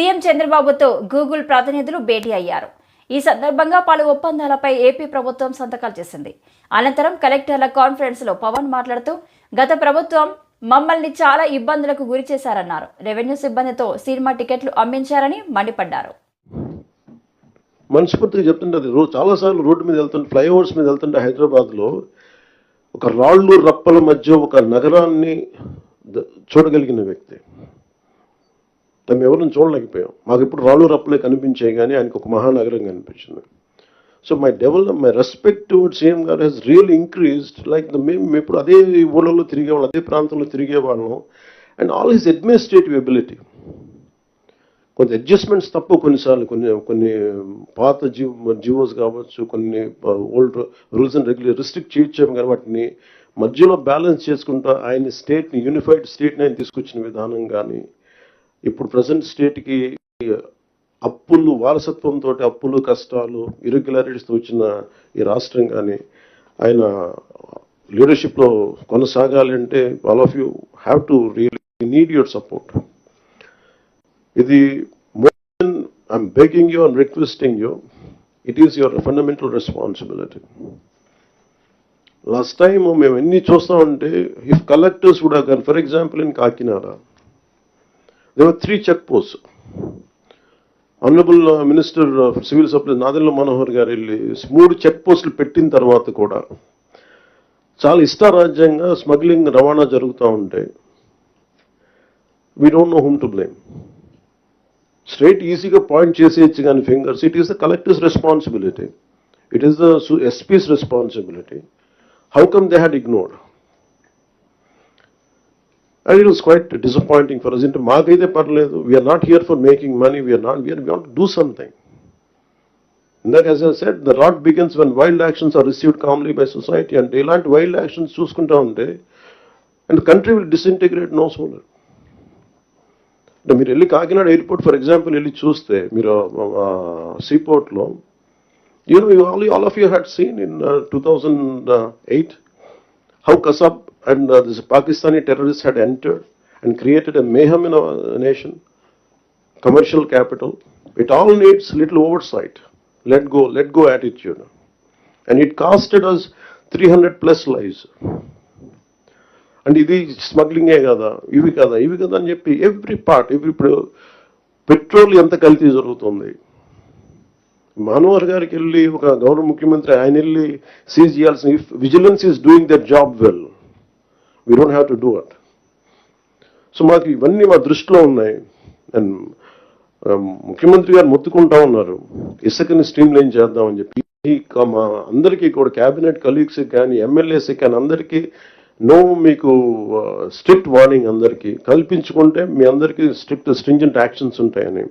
CM చంద్రబాబుతో Google ప్రతినిధులు భేటీ అయ్యారు. ఈ సందర్భంగా పలు ఒప్పందాలపై ఏపీ ప్రభుత్వం సంతకాలు చేసింది. అనంతరం కలెక్టర్ల కాన్ఫరెన్స్లో పవన్ మాట్లాడుతూ గత ప్రభుత్వం మమ్మల్ని చాలా ఇబ్బందులకు గురి చేశారన్నారు. రెవెన్యూ సిబ్బందితో సినిమా టికెట్లు అమ్మించారని మండిపడ్డారు. మనస్ఫూర్తిగా చెప్తుంటే అది రో చాలాసార్లు రోడ్డు మీద వెళ్తుంటే ఫ్లైఓవర్స్ మీద వెళ్తుంటే హైదరాబాద్లో ఒక రాళ్ళు రప్పల మధ్య ఒక నగరాన్ని చూడగలిగిన వ్యక్తి. మేము ఎవరిని చూడలేకపోయాం. మాకు ఇప్పుడు రాళ్ళు రప్పలే కనిపించాయి కానీ ఆయనకు ఒక మహానగరం కనిపించింది. So my develop my respect towards CM గారు Hess real increased like the మేము ఇప్పుడు అదే ఊళ్ళలో తిరిగేవాళ్ళం అదే ప్రాంతంలో తిరిగేవాళ్ళం. And all his administrative ability కొంత అడ్జస్ట్మెంట్స్ తప్పు కొన్నిసార్లు కొన్ని కొన్ని పాత జీవో జీవోస్ కావచ్చు కొన్ని old rules and regular restrict చేయొచ్చాము కానీ వాటిని మధ్యలో బ్యాలెన్స్ చేసుకుంటూ ఆయన స్టేట్ని యూనిఫైడ్ స్టేట్ని ఆయన తీసుకొచ్చిన విధానం కానీ ఇప్పుడు ప్రజెంట్ స్టేట్కి అప్పులు వారసత్వంతో అప్పులు కష్టాలు ఇరెగ్యులారిటీస్తో వచ్చిన ఈ రాష్ట్రం కానీ ఆయన లీడర్షిప్లో కొనసాగాలి అంటే all of you have to really need your support. ఇది I'm begging you and requesting you it is your fundamental responsibility. Last time మేము ఎన్ని చూస్తామంటే ఇఫ్ కలెక్టర్స్ కూడా కానీ for example in Kakinada they were three check post honourable minister civil supply Nadella Manohar గారు వెళ్ళి మూడు check పోస్టులు పెట్టిన తర్వాత కూడా చాలా ఇష్టారాజ్యంగా స్మగ్లింగ్ రవాణా జరుగుతూ ఉంటే we don't know whom to blame straight ఈజీగా పాయింట్ చేసేయచ్చు కానీ fingers it is the collectors responsibility it is the SPs responsibility how come they had ignored and it was quite disappointing for us అంటే మాకైతే పర్లేదు we're not here for making money we're not we're want do something ఇందాక as I said the rot begins when wild actions are received calmly by society అంటే ఇలాంటి wild actions చూసుకుంటా ఉంటే and country will disintegrate no sooner అంటే మీరు వెళ్ళి Kakinada airport for example వెళ్ళి చూస్తే మీరు సీపోర్ట్లో you know you all all of you had seen in two thousand eight how Kasab and uh, this Pakistani terrorists had entered and created a mayhem in our nation, commercial capital. It all needs little oversight. Let go, let go attitude. And it costed us 300 plus lives. And ఇది స్మగ్లింగే కదా ఇవి కదా ఇవి కదా అని చెప్పి every part every ఇప్పుడు పెట్రోల్ ఎంత కల్తీ జరుగుతుంది మనోహర్ గారికి వెళ్ళి ఒక గౌరవ ముఖ్యమంత్రి ఆయన వెళ్ళి సీజ్ చేయాల్సిన if vigilance is doing that job well we don't have to do it so మాకు ఇవన్నీ మా దృష్టిలో ఉన్నాయి. అండ్ um, ముఖ్యమంత్రి గారు మొత్తుకుంటా ఉన్నారు. ఇసుకని స్ట్రీమ్ లైన్ చేద్దామని చెప్పి. మా అందరికీ కూడా క్యాబినెట్ కలీగ్స్ కానీ ఎమ్మెల్యేస్ కానీ అందరికీ నో మీకు uh, స్ట్రిక్ట్ వార్నింగ్ అందరికీ. కల్పించుకుంటే మీ అందరికీ స్ట్రిక్ట్ స్ట్రింజెంట్ యాక్షన్స్ ఉంటాయని.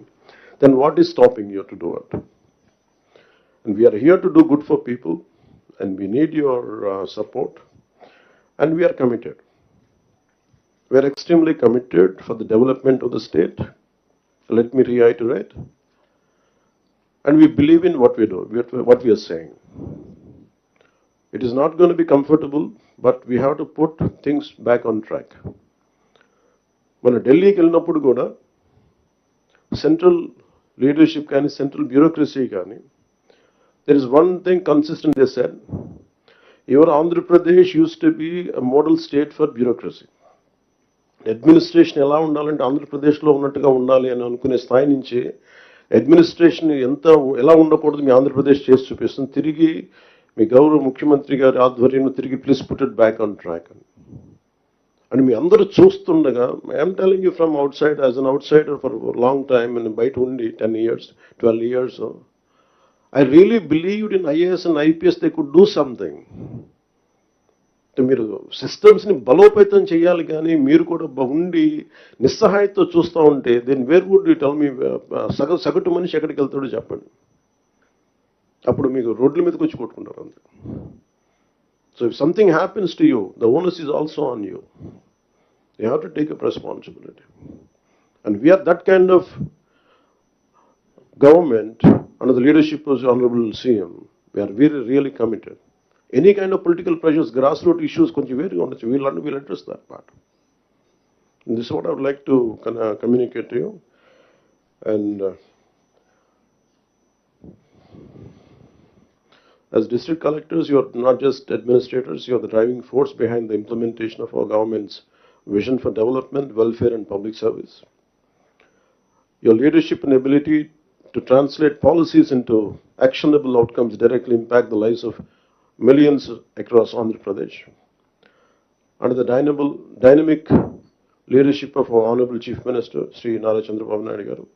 Then what is stopping you to do it we are here to do good for people, and we need your uh, support, and we are committed. We are extremely committed for the development of the state. Let me reiterate. And we believe in what we do, what- what we are saying. It is not going to be comfortable, but we have to put things back on track. మన ఢిల్లీకి వెళ్ళినప్పుడు కూడా central leadership కానీ central bureaucracy కానీ There is one thing consistent they said. Your andhra pradesh used to be a model state for bureaucracy. Administration ఎలా ఉండాలంటే ఆంధ్రప్రదేశ్లో ఉన్నట్టుగా ఉండాలి అని అనుకునే స్థాయి నుంచి అడ్మినిస్ట్రేషన్ ఎంత ఎలా ఉండకూడదు మీ ఆంధ్రప్రదేశ్ చేసి చూపిస్తుంది. తిరిగి మీ గౌరవ ముఖ్యమంత్రి గారి ఆధ్వర్యంలో తిరిగి please put it back on track అని. అండ్ మీ అందరూ చూస్తుండగా I'm telling you from outside as an outsider for long time and బయట ఉండి ten years twelve years I really believed in IAS and IPS they could do something మీరు సిస్టమ్స్ని బలోపేతం చేయాలి కానీ మీరు కూడా ఉండి నిస్సహాయంతో చూస్తూ ఉంటే then where would you tell me సగ సగటు మనిషి ఎక్కడికి వెళ్తాడో చెప్పండి. అప్పుడు మీకు రోడ్ల మీదకి వచ్చి కొట్టుకుంటారు అంతే. So if something happens to you the owners is also on you you have to take up responsibility and we're that kind of government under the leadership of the Honorable CM, we are very really committed. Any kind of political pressures, grassroots issues, కొంచెం వేరుగా ఉండొచ్చు we'll, un- we'll address that part. And this is what I would like to con- uh, communicate to you. And uh, as district collectors, you are not just administrators, you are the driving force behind the implementation of our government's vision for development, welfare, and public service. Your leadership and ability to translate policies into actionable outcomes directly impact the lives of millions across Andhra Pradesh. Under the dynamic leadership of our Honorable Chief Minister, Sri Nara Chandrababu Naidu